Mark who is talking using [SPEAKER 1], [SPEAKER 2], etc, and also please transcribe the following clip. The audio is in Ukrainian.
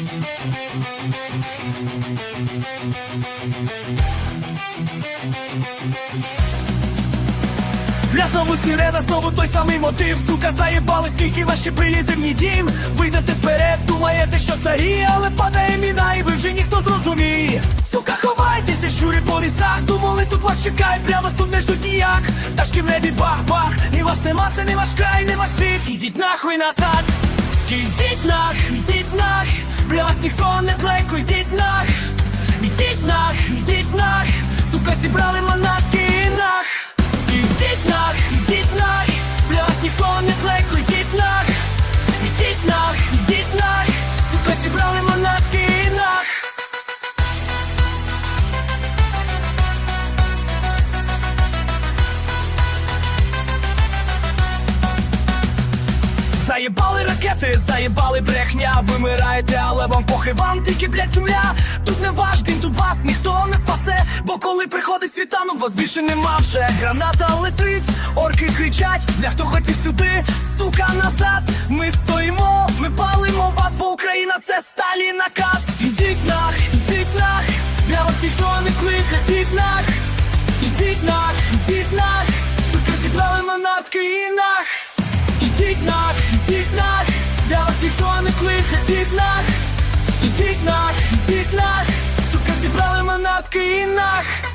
[SPEAKER 1] Бля, знову сирена, знову той самий мотив. Сука, заєбали, скільки ще прилізе в дім. Ви йдете вперед, думаєте, що царі Але падає міна і ви вже ніхто зрозуміє. Сука, ховайтеся, щурі по лісах. Думали, тут вас чекають, бля, вас тут не ждуть ніяк. Пташки в небі бах-бах І вас нема, це не ваш край, не ваш світ. Ідіть нахуй назад. Ідіть нах, ідіть ніхто не плеко, ідіть нах. Ідіть нах, ідіть нах. Сука, зібрали манатки нах. Ідіть нах, ідіть нах. Бля, вас ніхто не плеко, ідіть нах. Ідіть нах, ідіть нах. Сука, зібрали манатки нах. Заєбали ракети, заєбали брехня, вимираєте, але вам похи вам тільки блять земля. Тут не ваш дім, тут вас ніхто не спасе. Бо коли приходить світанок, вас більше нема вже. Граната летить, орки кричать, для хто хотів сюди, сука, назад. Ми стоїмо, ми палимо вас, бо Україна це сталі наказ. Ідіть нах, ідіть нах, для вас ніхто не кликає, ідіть нах, ідіть нах, ідіть нах, сука, зібрали манатки і нах, ідіть нах, ідіть нах, ідіть нах, сука, зібрали манатки і нах.